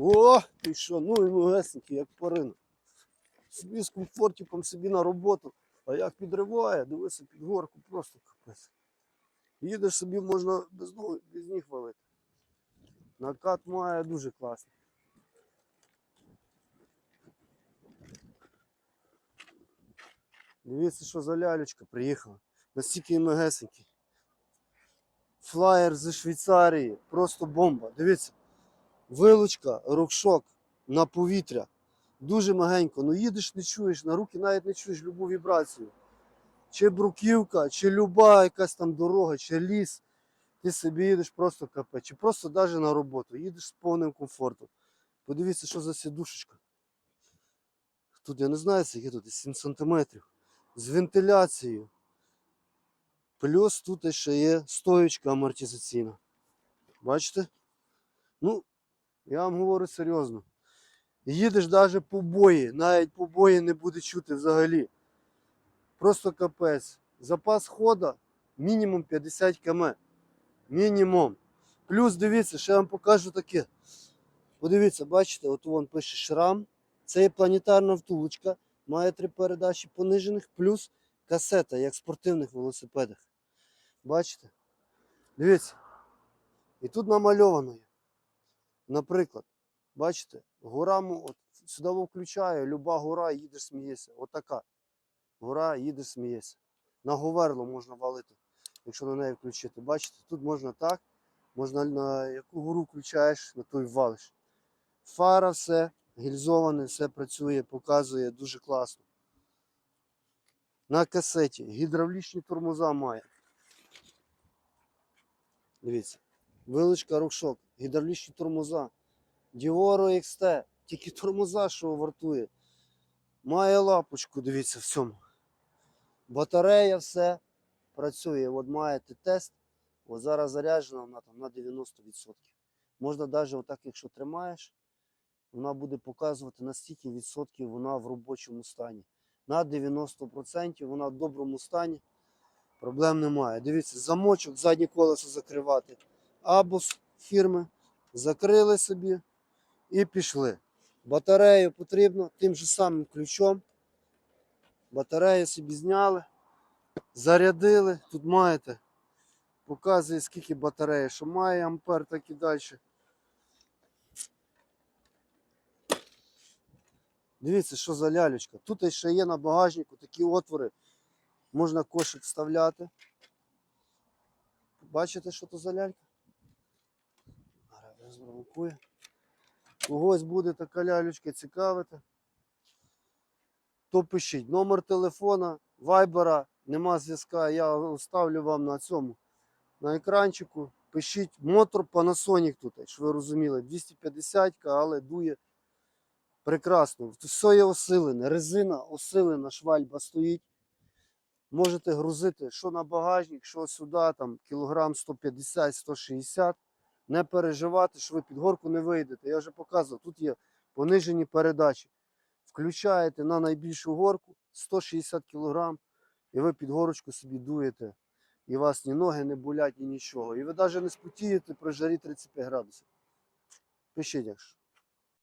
О, ти що, ну і легесенький, як парина. Собі з комфортиком собі на роботу. А як підриває, дивися під горку, просто капець. Їдеш собі, можна без, ноги, без ніг валити. Накат має дуже класний. Дивіться, що за лялечка приїхала. Настільки мегесенький. Флаєр зі Швейцарії. Просто бомба. Дивіться. Вилучка, рукшок на повітря. Дуже магенько. Ну їдеш, не чуєш, на руки навіть не чуєш любу вібрацію. Чи бруківка, чи люба якась там дорога, чи ліс. Ти собі їдеш просто капець. Чи просто навіть на роботу. Їдеш з повним комфортом. Подивіться, що за сідушечка. Тут я не знаю, скільки тут 7 сантиметрів. З вентиляцією. Плюс тут ще є стоєчка амортизаційна. Бачите? Ну, я вам говорю серйозно. Їдеш навіть по бої, навіть по бої не буде чути взагалі. Просто капець. Запас хода мінімум 50 км. Мінімум. Плюс дивіться, ще я вам покажу таке. Подивіться, бачите, от вон пише шрам. Це є планетарна втулочка, має три передачі понижених, плюс касета, як в спортивних велосипедах. Бачите? Дивіться. І тут намальовано є. Наприклад, бачите, гора, сюди включаю, люба гора, їдеш, смієшся. Отака. Гора, їдеш, смієшся. На говерло можна валити, якщо на неї включити. Бачите, тут можна так, можна на яку гору включаєш, на ту й валиш. Фара, все, гільзоване, все працює, показує дуже класно. На касеті гідравлічні тормоза має. Дивіться. Вилучка рукшок, гідравлічні тормоза. Діоро XT, тільки тормоза, що вартує. Має лапочку, дивіться в цьому. Батарея, все працює. От маєте тест. От зараз заряджена вона там на 90%. Можна навіть отак, якщо тримаєш, вона буде показувати на стільки відсотків вона в робочому стані. На 90% вона в доброму стані. Проблем немає. Дивіться, замочок, заднє колесо закривати. Або з фірми закрили собі і пішли. Батарею потрібно тим же самим ключом. Батарею собі зняли, зарядили. Тут маєте, показує скільки батареї, що має ампер, так і далі. Дивіться, що за лялечка. Тут ще є на багажнику такі отвори. Можна кошик вставляти. Бачите, що то за лялька? Розбрамкує. Когось буде така лялечка цікавити. То пишіть номер телефона, вайбера, нема зв'язка. Я оставлю вам на цьому на екранчику. Пишіть мотор Panasonic тут, щоб ви розуміли, 250 але дує прекрасно. Все є осилене, резина осилена, швальба стоїть. Можете грузити що на багажник, що сюди, там кілограм 150-160. Не переживати, що ви під горку не вийдете. Я вже показував, тут є понижені передачі. Включаєте на найбільшу горку 160 кг, і ви під горочку собі дуєте. І у вас ні ноги не болять, ні нічого. І ви навіть не спотієте при жарі 35 градусів. Пишіть, якщо.